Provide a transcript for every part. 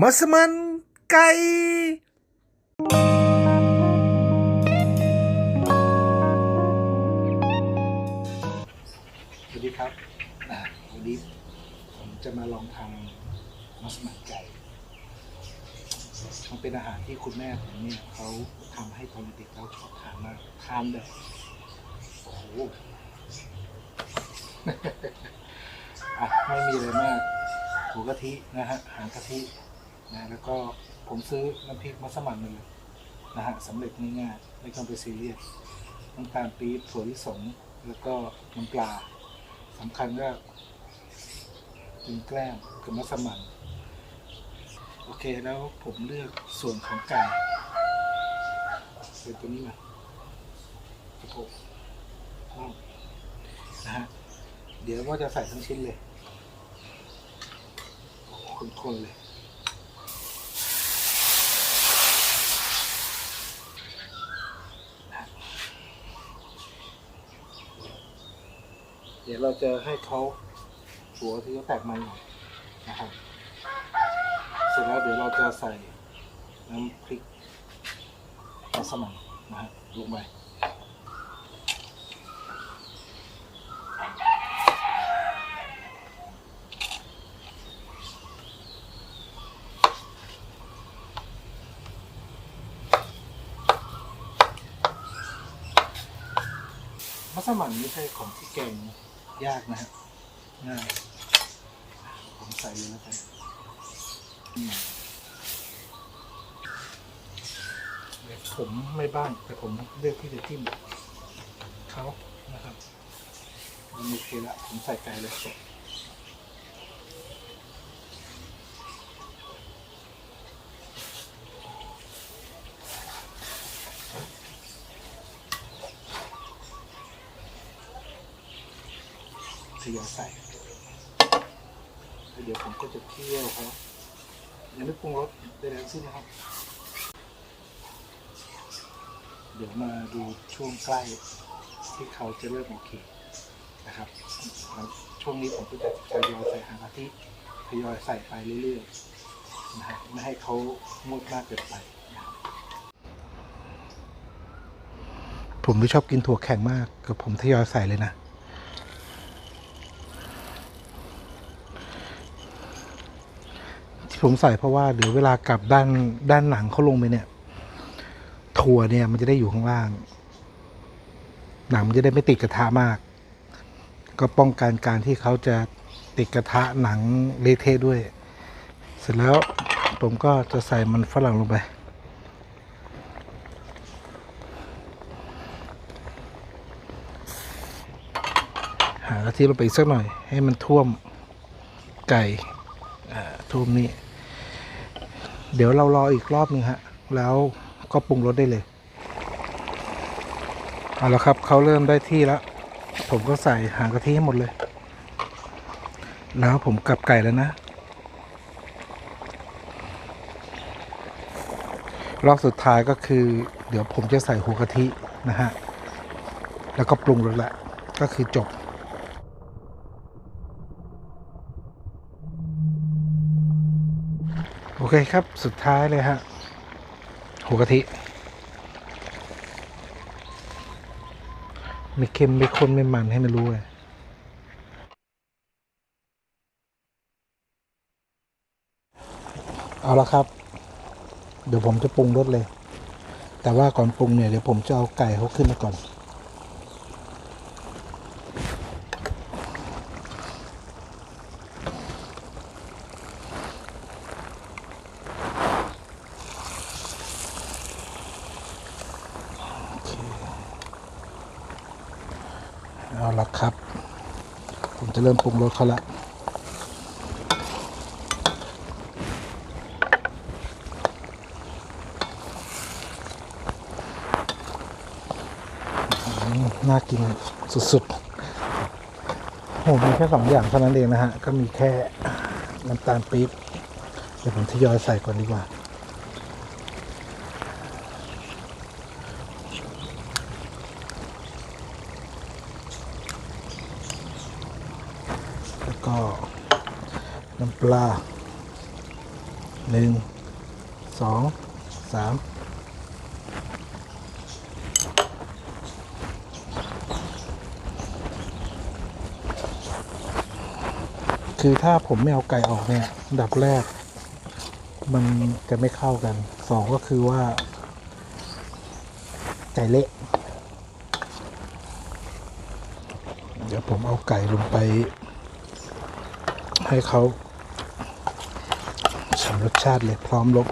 มัสมันไก่สวัสดีครับวันนี้ผมจะมาลองทำมัสมั่นไก่ มันเป็นอาหารที่คุณแม่ผมเนี่ยเขาทำให้ตอนเด็กเราชอบทานมาก ทานแบบโอ้โห อะไม่มีอะไรมากหัวกะทินะฮะหางกะทินะแล้วก็ผมซื้อน้ำพริกมัสมั่นมาเลยนะฮะสำเร็จง่ายๆไม่ต้องไปซีเรียสน้ำตาลปี๊บถั่วลิสงแล้วก็น้ำปลาสำคัญก็เป็นแกล้มกับมัสมั่นโอเคแล้วผมเลือกส่วนของไก่เป็นตัวนี้มาสะโพกน่องนะฮะเดี๋ยวก็จะใส่ทั้งชิ้นเลย คนๆเลย เดี๋ยวเราจะให้เขาหัวที่เขาแตกมันหน่อยนะครับเสร็จแล้วเดี๋ยวเราจะใส่น้ำพริกมัสมั่นนะฮะลงไป สมั่นไม่ใช่ของที่แกงยากนะฮะง่ายผมใส่เลยแล้วกันผมไม่บ้านแต่ผมเลือกที่จะจิ้มเขานะครับมันโอเคละผมใส่ไก่เลย ยอยใส่เดี๋ยวผมก็จะเคี่ยวเขายังไม่ปรุงรสใดๆทั้งสิ้นนะครับ เดี๋ยวมาดูช่วงใกล้ที่เขาจะเริ่มโอเคนะครับช่วงนี้ผมก็จะทยอยใส่หางกะทิทยอยใส่ไปเรื่อยๆนะฮะไม่ให้เขางดมากเกินไปนะครับผมไม่ชอบกินถั่วแข็งมากกับผมทยอยใส่เลยนะ ผมใส่เพราะว่าเดี๋ยวเวลากลับด้านด้านหลังเขาลงไปเนี่ย ถั่วเนี่ยมันจะได้อยู่ข้างล่าง หนังมันจะได้ไม่ติดกระทะมาก ก็ป้องกันการที่เขาจะติดกระทะหนังเละเทะด้วย เสร็จแล้วผมก็จะใส่มันฝรั่งลงไปหากะทิลงไปอีกสักหน่อยให้มันท่วมไก่ท่วมนี่ เดี๋ยวเรารออีกรอบหนึ่งฮะ แล้วก็ปรุงรสได้เลย เอาละครับเขาเริ่มได้ที่แล้ว ผมก็ใส่หางกะทิให้หมดเลย แล้วผมกลับไก่แล้วนะ รอบสุดท้ายก็คือ เดี๋ยวผมจะใส่หัวกะทินะฮะ แล้วก็ปรุงรสละ ก็คือจบ โอเคครับสุดท้ายเลยฮะหัวกะทิไม่เค็มไม่ข้นไม่มันให้มันรู้เลยเอาละครับ เดี๋ยวผมจะปรุงรสเลย แต่ว่าก่อนปรุงเนี่ยเดี๋ยวผมจะเอาไก่เขาขึ้นมาก่อน เอาละครับ ผมจะเริ่มปรุงรสเขาละน่ากินสุดๆโหมีแค่สองอย่างเท่านั้นเองนะฮะ ก็มีแค่น้ำตาลปี๊บ เดี๋ยวผมทยอยใส่ก่อนดีกว่า ก็น้ำปลาหนึ่งสองสามคือถ้าผมไม่เอาไก่ออกเนี่ยดับแรก มันจะไม่เข้ากันสองก็คือว่า ไก่เละเดี๋ยวผมเอาไก่ลงไป ให้เขาสมรสชาติเลยพร้อมลบ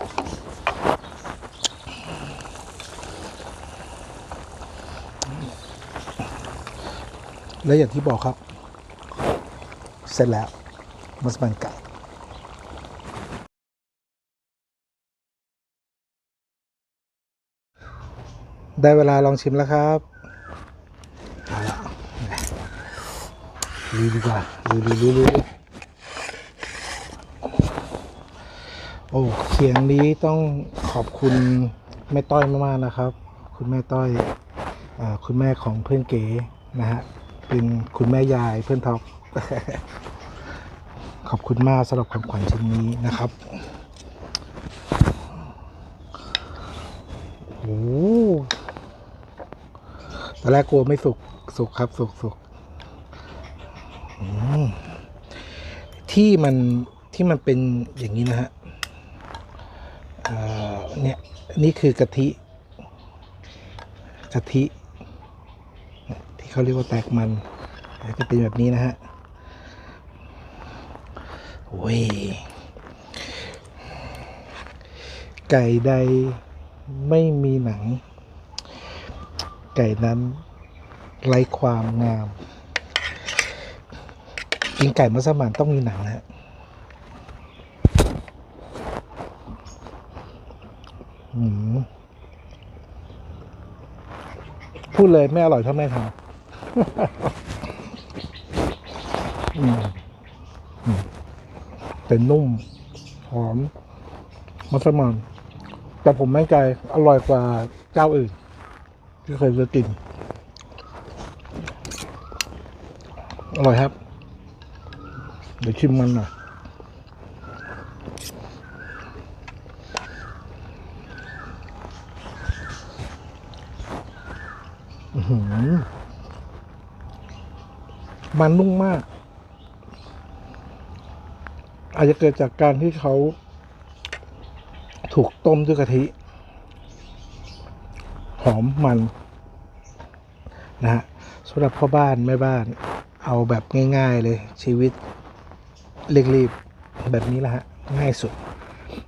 และอย่างที่บอกครับ เสร็จแล้วมัสมันไก่ได้เวลาลองชิมแล้วครับเอาละลุยดีกว่าลุยลุยลุยลุยโอ้เขียงนี้ต้องขอบคุณแม่ต้อยมากๆนะครับ คุณแม่ต้อยอคุณแม่ของเพื่อนเก๋นะฮะเป็นคุณแม่ยายเพื่อนท็อปขอบคุณมากสำหรับของขวัญชิ้นนี้นะครับโอ้ตอนแรกกลัวไม่สุกสุกครับ สุกสุกที่มันที่มันเป็นอย่างนี้นะฮะ เนี่ยนี่คือกะทิกะทิที่เขาเรียกว่าแตกมันจะเป็นแบบนี้นะฮะโอ้ยไก่ใดไม่มีหนัง ไก่นั้นไร้ความงาม กินไก่มัสมั่นต้องมีหนังนะฮะอืม พูดเลยไม่อร่อยเท่าแม่ทำอืมอืมเป็นนุ่ม หอม มัสมั่นแต่ผมไม่ใจอร่อยกว่าเจ้าอื่น ที่เคยซื้อกิน อร่อยครับ เดี๋ยวชิมมันหน่อยอื้อหือ มันนุ่มมาก อาจจะเกิดจากการที่เขา ถูกต้มด้วยกะทิ หอมมัน นะฮะสำหรับพ่อบ้าน แม่บ้าน เอาแบบง่าย ๆ เลย ชีวิตเร่งรีบแบบนี้แหละฮะ ง่ายสุด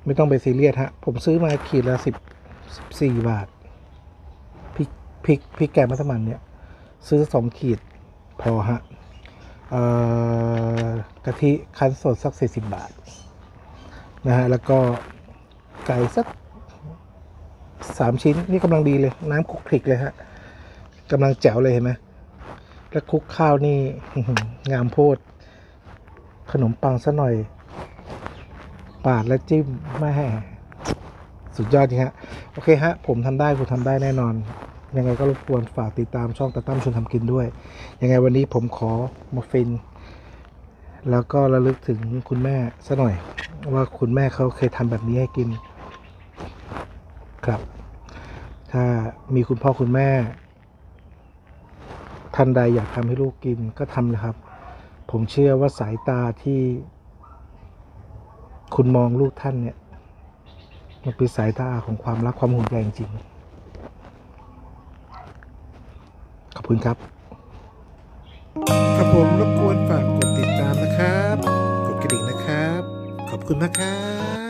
ไม่ต้องไปซีเรียสฮะ ผมซื้อมาขีดละสิบสิบสี่บาท พริกพริกแกงมัสมั่นเนี่ย ซื้อสองขีดพอฮะออกะทิคั้นสดสักสี่สิบบาทนะฮะแล้วก็ไก่สักสามชิ้นนี่กำลังดีเลย น้ำคลุกคลิกเลยฮะกำลังแจ๋วเลยเห็นไหมแล้วคลุกข้าวนี่ งามโพด ขนมปังซะหน่อย ปาดและจิ้มแม่สุดยอดจริงฮะ โอเคฮะ ผมทำได้ผมทำได้แน่นอน ยังไงก็รบกวนฝากติดตามช่องตาตั้มชวนทำกินด้วย ยังไงวันนี้ผมขอมาฟิน แล้วก็ระลึกถึงคุณแม่ซะหน่อย ว่าคุณแม่เขาเคยทำแบบนี้ให้กิน ครับ ถ้ามีคุณพ่อคุณแม่ท่านใดอยากทำให้ลูกกินก็ทำนะครับ ผมเชื่อว่าสายตาที่ คุณมองลูกท่านเนี่ย มันเป็นสายตาของความรักความห่วงใยจริงๆขอบ คุณครับครับผมรบกวนฝากกดติดตามนะครับ กดกระดิ่งนะครับ ขอบคุณมากครับ